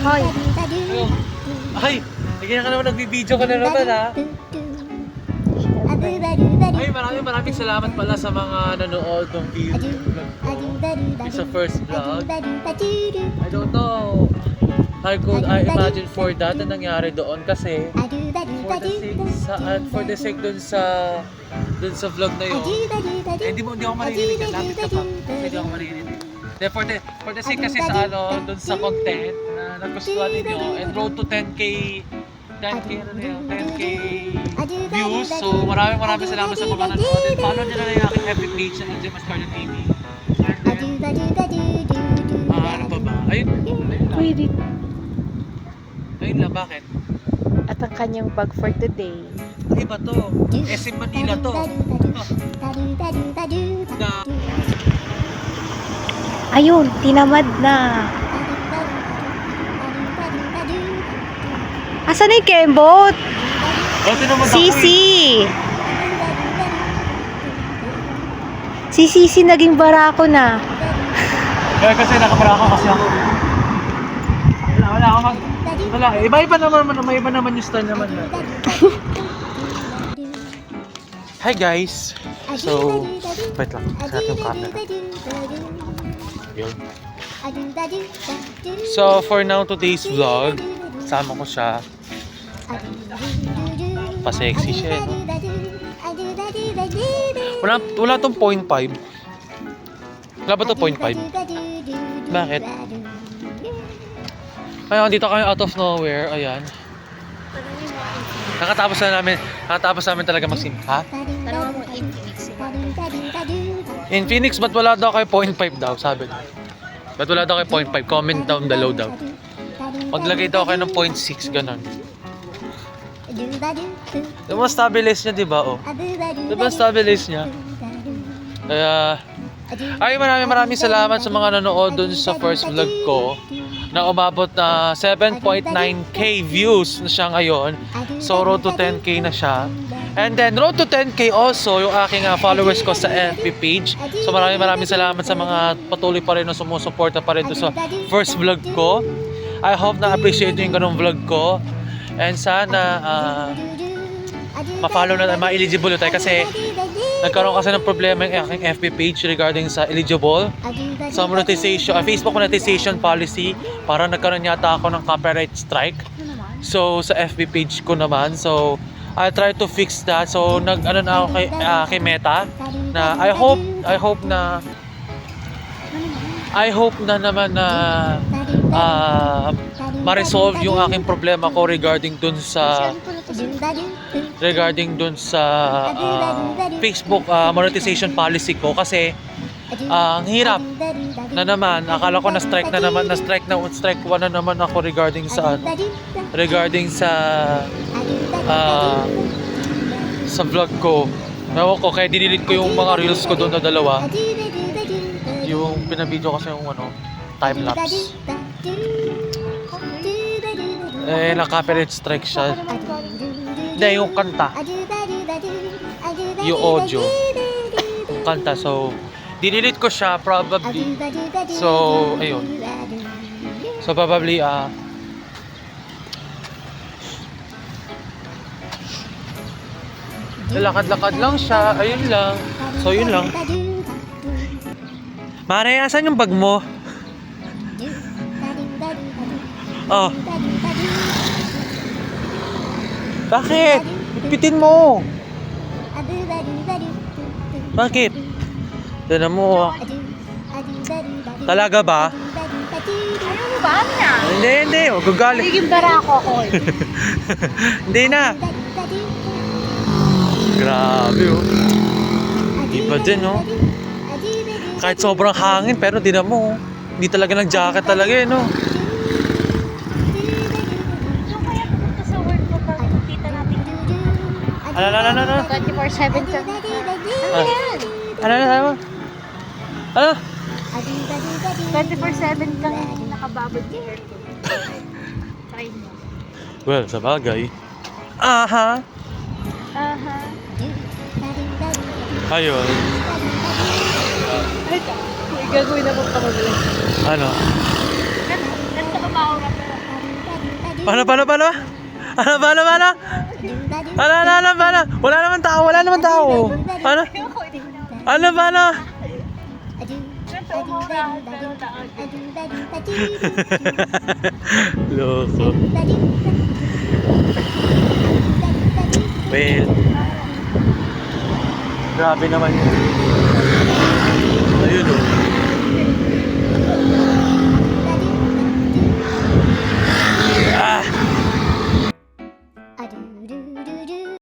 Hoy. Ay, hindi ka naman nagbibideo ka na naman ha. Ay, maraming maraming salamat pala sa mga nanood ng video. It's a first vlog. I don't know. How could I imagine for that na nangyari doon kasi for the sake sa uh, for the sake dun sa dun sa vlog na yun. Eh, hindi mo hindi ako maririnig. Lapit ka pa. Hindi ako maririnig. Then for the for the sake kasi sa ano dun sa content na nagustuhan ninyo and road to 10k 10k ano na yun, 10k views. So maraming maraming salamat sa mga nanonood. And follow nyo na lang yung aking FB page na Jim Mascardo TV. Ah, ano pa ba? Ayun. Pwede. Ayun lang, bakit? At ang kanyang bag for today. Ay ba to? SM Manila to. Na, Ayun, tinamad na. Asan na yung Kembot? Ako eh. Sisi! Si Sisi naging barako na. Kaya kasi nakabaraka kasi ako. Wala, wala ako. Wala, iba-iba naman, may iba naman yung style naman. Hi guys! So, wait lang, sa ating camera. Yun. So, for now, today's vlog, sama ko siya. Pa-sexy siya, eh, no? Wala, wala tong 0.5. Wala ba to 0.5? Bakit? Ayun, dito kami out of nowhere. Ayan. Nakatapos na namin, nakatapos namin talaga magsim. Ha? Tanong mo. In Phoenix, ba't wala daw kayo 0.5 daw? Sabi. Ba't wala daw kayo 0.5? Comment down below daw. Maglagay daw kayo ng 0.6, ganun. Diba stabilize niya, di ba? Oh. Diba stabilize niya? Kaya, ay maraming maraming salamat sa mga nanood dun sa first vlog ko na umabot na 7.9k views na siya ngayon. So, road to 10k na siya. And then, road to 10k also, yung aking ah, followers ko sa FB page. So, maraming maraming salamat sa mga patuloy pa rin na sumusuporta pa rin sa first vlog ko. I hope na appreciate yung ganong vlog ko. And sana, ah, ma-follow na, ma-eligible tayo kasi nagkaroon kasi ng problema yung aking FB page regarding sa eligible sa monetization, ah, Facebook monetization policy para nagkaroon yata ako ng copyright strike. So sa FB page ko naman, so I try to fix that. So nag ano na ako kay, ah, kay Meta na I hope I hope na I hope na naman na ah, ma-resolve yung aking problema ko regarding dun sa regarding dun sa ah, Facebook ah, monetization policy ko kasi ah, ang hirap na naman akala ko na strike na naman na strike na strike one na naman ako regarding sa ano regarding sa ah, sa vlog ko Ewan ko, kaya dinilit ko yung mga reels ko doon na dalawa. Yung pinabideo kasi yung ano, time lapse. Eh, na-copyright strike siya. Hindi, yung kanta. Yung audio. Yung kanta. So, dinilit ko siya probably. So, ayun. So, probably, ah, lalakad-lakad lang siya. Ayun lang. So, yun lang. Mare, asan yung bag mo? Oh, bakit? Ipitin mo. Bakit? Dala mo. ah. Talaga ba? Ayaw mo ba na? Hindi, hindi. Huwag galit. Naging barako ako eh. hindi na. Grabe oh. Iba din oh. Kahit sobrang hangin pero di na mo. oh. Hindi talaga ng jacket talaga eh no. Ano, ano, ano, ano? 24-7 sa... Ah. Ano, ano, ano? Ano? 24-7 kang nakababad sa aircon. Try mo. Well, sa bagay. Aha. Aha. Ayun. Ay, gagawin na kung kamagaling. Ano? Ganito ka maura pero. Paano, paano, paano? Ano, paano, paano? Ano, ano, ano, paano? Wala naman tao, wala naman tao. Ano? Ano. Pero taon. Loko. Well, grabe naman yun.